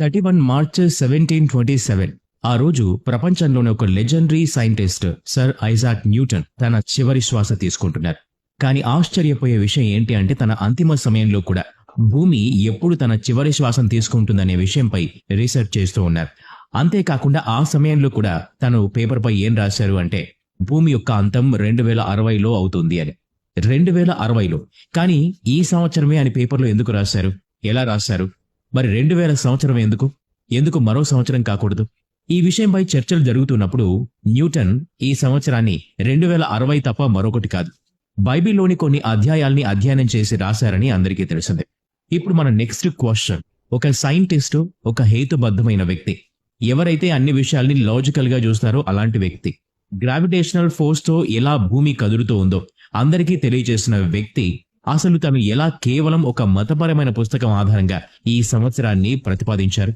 Thirty one March seventeen twenty seven. ఆ రోజు ప్రపంచంలోని ఒక legendary scientist sir Isaac Newton తన చివరి శ్వాస తీసుకుంటున్నారు. కానీ ఆశ్చర్యపోయే విషయం ఏంటి అంటే తన అంతిమ సమయంలో కూడా భూమి ఎప్పుడు తన చివరి శ్వాసం తీసుకుంటుందనే విషయంపై రీసెర్చ్ చేస్తూ ఉన్నారు. అంతేకాకుండా ఆ సమయంలో కూడా తను పేపర్పై ఏం రాశారు అంటే భూమి యొక్క అంతం రెండు వేల అరవైలో అవుతుంది అని. రెండు వేల అరవైలో. కానీ ఈ సంవత్సరమే అని పేపర్లో ఎందుకు రాశారు? ఎలా రాశారు? మరి రెండు వేల సంవత్సరం ఎందుకు? ఎందుకు మరో సంవత్సరం కాకూడదు? ఈ విషయంపై చర్చలు జరుగుతున్నప్పుడు న్యూటన్ ఈ సంవత్సరాన్ని రెండు వేల అరవై తప్ప మరొకటి కాదు. బైబిల్లోని కొన్ని అధ్యాయాల్ని అధ్యయనం చేసి రాశారని అందరికీ తెలిసిందే. ఇప్పుడు మన నెక్స్ట్ క్వశ్చన్. ఒక సైంటిస్టు ఒక హేతుబద్ధమైన వ్యక్తి. ఎవరైతే అన్ని విషయాల్ని లాజికల్గా చూస్తారో అలాంటి వ్యక్తి. గ్రావిటేషనల్ ఫోర్స్తో ఎలా భూమి కదులుతూ ఉందో అందరికీ తెలియజేసిన వ్యక్తి అసలు తను ఎలా కేవలం ఒక మతపరమైన పుస్తకం ఆధారంగా ఈ సంవత్సరాన్ని ప్రతిపాదించారు?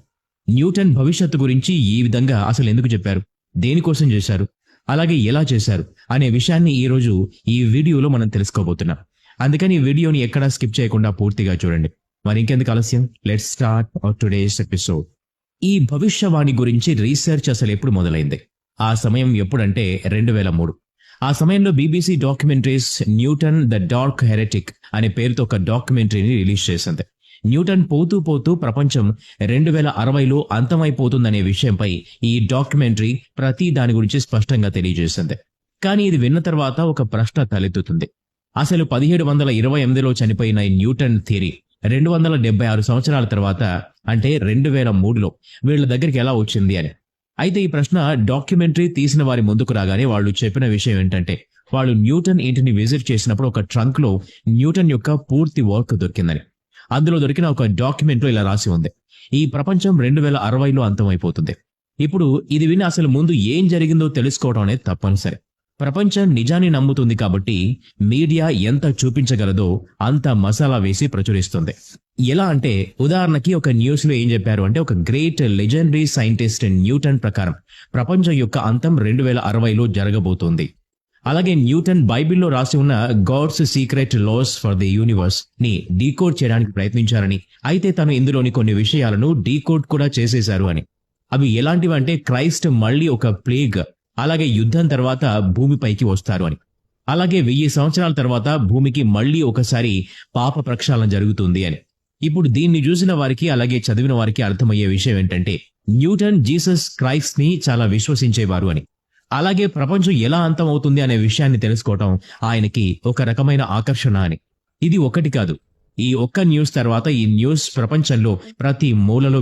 న్యూటన్ భవిష్యత్తు గురించి ఈ విధంగా అసలు ఎందుకు చెప్పారు? దేనికోసం చేశారు? అలాగే ఎలా చేశారు? అనే విషయాన్ని ఈ రోజు ఈ వీడియోలో మనం తెలుసుకోబోతున్నాం. అందుకని ఈ వీడియోని ఎక్కడా స్కిప్ చేయకుండా పూర్తిగా చూడండి. మరి ఇంకెందుకు ఆలస్యం? లెట్ స్టార్ట్ టుడేస్ ఎపిసోడ్ ఈ భవిష్యవాణి గురించి రీసెర్చ్ అసలు ఎప్పుడు మొదలైంది? ఆ సమయం ఎప్పుడంటే రెండు వేల మూడు. ఆ సమయంలో BBC documentaries Newton the dark heretic అనే పేరుతో ఒక డాక్యుమెంటరీని రిలీజ్ చేసింది. న్యూటన్ పోతూ పోతూ ప్రపంచం రెండు వేల అరవైలో అంతమైపోతుందనే విషయంపై ఈ డాక్యుమెంటరీ ప్రతి దాని గురించి స్పష్టంగా తెలియజేసింది. కానీ ఇది విన్న తర్వాత ఒక ప్రశ్న తలెత్తుతుంది. అసలు పదిహేడు వందల ఇరవై ఎనిమిదిలో చనిపోయిన న్యూటన్ థియరీ రెండు వందల డెబ్బై ఆరు సంవత్సరాల తర్వాత అంటే రెండు వేల మూడులో వీళ్ళ దగ్గరికి ఎలా వచ్చింది అని. అయితే ఈ ప్రశ్న డాక్యుమెంటరీ తీసిన వారి ముందుకు రాగానే వాళ్ళు చెప్పిన విషయం ఏంటంటే వాళ్ళు న్యూటన్ ఇంటిని విజిట్ చేసినప్పుడు ఒక ట్రంక్లో న్యూటన్ యొక్క పూర్తి వర్క్ దొరికిందని. అందులో దొరికిన ఒక డాక్యుమెంట్లో ఇలా రాసి ఉంది. ఈ ప్రపంచం రెండు వేల అరవైలో అంతమైపోతుంది. ఇప్పుడు ఇది విని అసలు ముందు ఏం జరిగిందో తెలుసుకోవడం అనేది తప్పనిసరి. ప్రపంచం నిజాన్ని నమ్ముతుంది కాబట్టి మీడియా ఎంత చూపించగలదో అంత మసాలా వేసి ప్రచురిస్తుంది. ఎలా అంటే ఉదాహరణకి ఒక న్యూస్లో ఏం చెప్పారు అంటే ఒక గ్రేట్ లెజెండరీ సైంటిస్ట్ న్యూటన్ ప్రకారం ప్రపంచం యొక్క అంతం రెండు వేల అరవైలో జరగబోతోంది. అలాగే న్యూటన్ బైబిల్లో రాసి ఉన్న God's secret laws for the యూనివర్స్ని decode చేయడానికి ప్రయత్నించారని అయితే తను ఇందులోని కొన్ని విషయాలను డీకోడ్ కూడా చేసేశారు అని. అవి ఎలాంటివి అంటే క్రైస్ట్ మళ్ళీ ఒక ప్లేగ్ అలాగే యుద్ధం తర్వాత భూమిపైకి వస్తారు అని. అలాగే వెయ్యి సంవత్సరాల తర్వాత భూమికి మళ్ళీ ఒకసారి పాప ప్రక్షాళన జరుగుతుంది అని. ఇప్పుడు దీన్ని చూసిన వారికి అలాగే చదివిన వారికి అర్థమయ్యే విషయం ఏంటంటే న్యూటన్ జీసస్ క్రైస్ట్ని చాలా విశ్వసించేవారు అని. అలాగే ప్రపంచం ఎలా అంతమవుతుంది అనే విషయాన్ని తెలుసుకోవటం ఆయనకి ఒక రకమైన ఆకర్షణ అని. ఇది ఒకటి కాదు. ఈ ఒక్క న్యూస్ తర్వాత ఈ న్యూస్ ప్రపంచంలో ప్రతి మూలలో